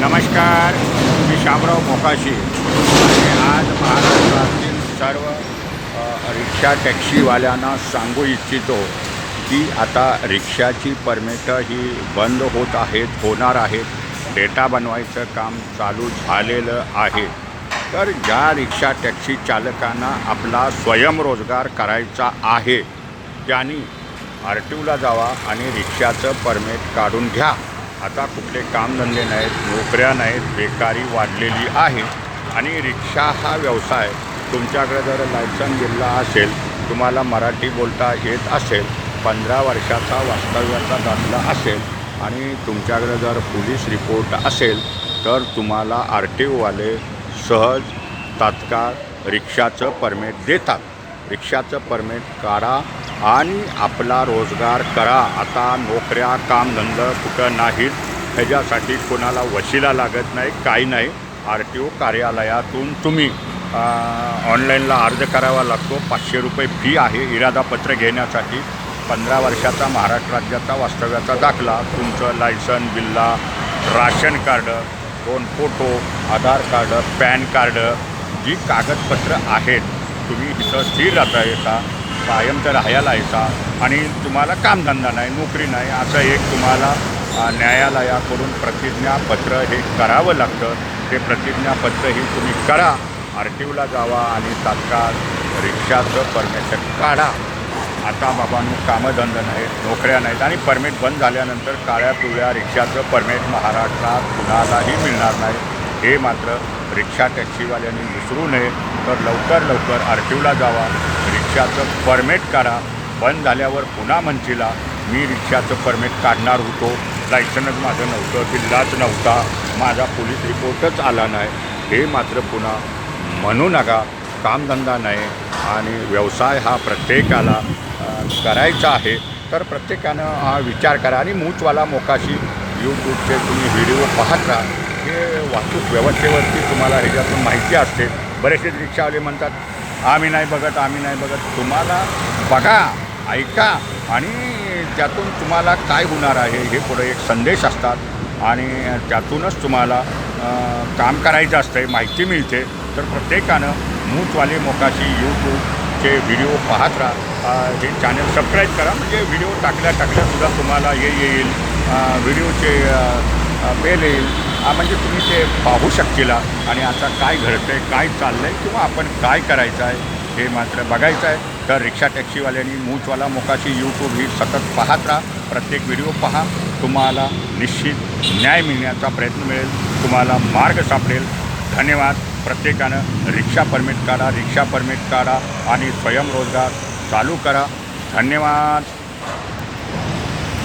नमस्कार मी शामराव मोकाशी. आणि आज महाराष्ट्रातील सर्व रिक्षा टॅक्सीवाल्यांना सांगू इच्छितो की आता रिक्षाची परमिटं ही बंद होत आहेत होणार आहेत. डेटा बनवायचं काम चालू झालेलं आहे. तर ज्या रिक्षा टॅक्सी चालकांना आपला स्वयंरोजगार करायचा आहे त्यांनी आर टी ओला जावा आणि रिक्षाचं परमिट काढून घ्या. आता कुठले कामधंदे नाहीत नोकऱ्या नाहीत बेकारी वाढलेली आहे आणि रिक्षा हा व्यवसाय तुमच्याकडे जर लायसन जिल्हा असेल तुम्हाला मराठी बोलता येत असेल पंधरा वर्षाचा वास्तव्याचा दाखला असेल आणि तुमच्याकडे जर पोलीस रिपोर्ट असेल तर तुम्हाला आर टी ओवाले सहज तात्काळ रिक्षाचं परमिट देतात. रिक्षाचं परमिट काढा आणि आपला रोजगार करा. आता नोकऱ्या कामधंदा कुठं नाहीत. ह्याच्यासाठी कोणाला वशिला लागत नाही काही नाही. आर टी ओ कार्यालयातून तुम्ही ऑनलाईनला अर्ज करावा लागतो. पाचशे रुपये फी आहे इरादापत्र घेण्यासाठी. पंधरा वर्षाचा महाराष्ट्र राज्याचा वास्तव्याचा दाखला. तुमचं लायसन बिल्ला राशन कार्ड दोन photo Aadhaar card PAN card जी कागदपत्र आहेत तुम्ही इथं स्थिर राहता येता. कायमचं राहायला येता आणि तुम्हाला कामधंदा नाही नोकरी नाही असं एक तुम्हाला न्यायालयाकडून प्रतिज्ञापत्र हे करावं लागतं. ते प्रतिज्ञापत्रही तुम्ही करा आर टी ओला जावा आणि तात्काळ रिक्षाचं परमिशन काढा. आता बाबांनो कामधंदा नाहीत नोकऱ्या नाहीत आणि परमिट बंद झाल्यानंतर काळ्या पिवळ्या रिक्षाचं परमिट महाराष्ट्रात कुणालाही मिळणार नाही. हे मात्र रिक्षा टॅक्सीवाल्यांनी विसरू नये. तर लवकर लवकर आर टी ओला जावा. रिक्षाचं परमिट काढा. बंद झाल्यावर पुन्हा म्हणशीला मी रिक्षाचं परमिट काढणार होतो. लायसनच माझं नव्हतं किल्लाच नव्हता. माझा पोलीस रिपोर्टच आला नाही. हे मात्र पुन्हा म्हणू नका. कामधंदा नाही आणि व्यवसाय हा प्रत्येकाला करायचा आहे. तर प्रत्येकानं हा विचार करा आणि मूचवाला मोकाशी यूट्यूबचे तुम्ही व्हिडिओ पाहत राहा. हे वाहतूक व्यवस्थेवरती तुम्हाला ह्याच्यातून माहिती असते. बरेचसे रिक्षावाले म्हणतात आम्ही नाही बघत आम्ही नाही बघत. तुम्हाला बघा ऐका. आणि त्यातून तुम्हाला काय होणार आहे हे पुढे एक संदेश असतात. आणि त्यातूनच तुम्हाला काम करायचं असतं माहिती मिळते. तर प्रत्येकानं मूचवाले मोकाशी यूट्यूबचे व्हिडिओ पाहत राहा. हे चॅनल सबस्क्राईब करा. म्हणजे व्हिडिओ टाकल्या टाकल्यासुद्धा तुम्हाला हे येईल व्हिडिओचे बेल येईल. म्हणजे तुम्ही ते पाहू शकतील आणि आता काय घडतं आहे काय चाललं आहे किंवा आपण काय करायचं आहे हे मात्र बघायचं आहे तर रिक्षा टॅक्सीवाल्यांनी मूचवाला मोकाशी यूट्यूब ही सतत पाहत राहा. प्रत्येक व्हिडिओ पहा. तुम्हाला निश्चित न्याय मिळण्याचा प्रयत्न मिळेल. तुम्हाला मार्ग सापडेल. धन्यवाद. प्रत्येकानं रिक्षा परमिट काढा रिक्षा परमिट काढा आणि स्वयंरोजगार चालू करा. धन्यवाद.